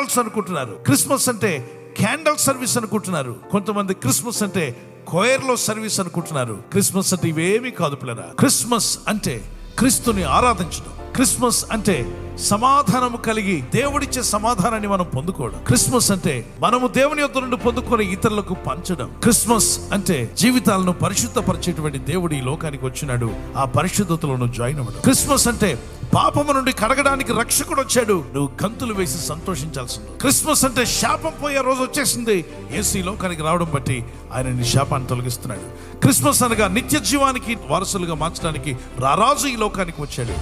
Candles అనుకుంటున్నారు. Christmas అంటే candle service అనుకుంటున్నారు. కొంతమంది క్రిస్మస్ అంటే కోయర్లో సర్వీస్ అనుకుంటున్నారు. క్రిస్మస్ అంటే ఇవేమీ కాదు పిల్లరా. క్రిస్మస్ అంటే క్రీస్తుని ఆరాధించడం. క్రిస్మస్ అంటే సమాధానము కలిగి దేవుడిచ్చే సమాధానాన్ని మనం పొందుకోవడం. క్రిస్మస్ అంటే మనము దేవుని యొక్క నుండి పొందుకొని ఇతరులకు పంచడం. క్రిస్మస్ అంటే జీవితాలను పరిశుద్ధపరిచేటువంటి దేవుడు ఈ లోకానికి వచ్చినాడు. ఆ పరిశుద్ధతలను జాయిన్ అవ్వడం. క్రిస్మస్ అంటే పాపము నుండి కడగడానికి రక్షకుడు వచ్చాడు. నువ్వు గంతులు వేసి సంతోషించాల్సింది క్రిస్మస్ అంటే శాపం పోయే రోజు వచ్చేసింది. ఏసీ ఈ లోకానికి రావడం బట్టి ఆయన నీ శాపాన్ని తొలగిస్తున్నాడు. క్రిస్మస్ అనగా నిత్య జీవానికి వారసులుగా మార్చడానికి రారాజు ఈ లోకానికి వచ్చాడు.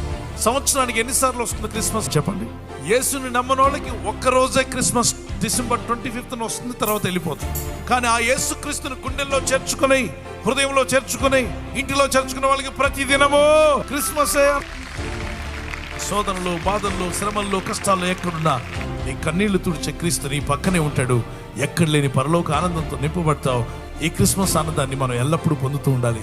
సంవత్సరానికి ఎన్నిసార్లు వస్తుంది క్రిస్మస్? చెప్పండి. యేసుని నమ్మనోళ్ళకి ఒక్క రోజే క్రిస్మస్ డిసెంబర్ ట్వంటీ ఫిఫ్త్ వస్తుంది తర్వాత వెళ్ళిపోతుంది. కానీ ఆ యేసు క్రీస్తుని గుండెల్లో చేర్చుకుని హృదయంలో చేర్చుకుని ఇంటిలో చేర్చుకునే వాళ్ళకి ప్రతి దినము క్రిస్మస్. శోధనలు బాధల్లో శ్రమల్లో కష్టాల్లో ఎక్కడున్నా నీ కన్నీళ్ళు తుడిచే క్రీస్తు నీ పక్కనే ఉంటాడు. ఎక్కడ లేని పరలోక ఆనందంతో నింపబడతావు. ఈ క్రిస్మస్ ఆనందాన్ని మనం ఎల్లప్పుడూ పొందుతూ ఉండాలి.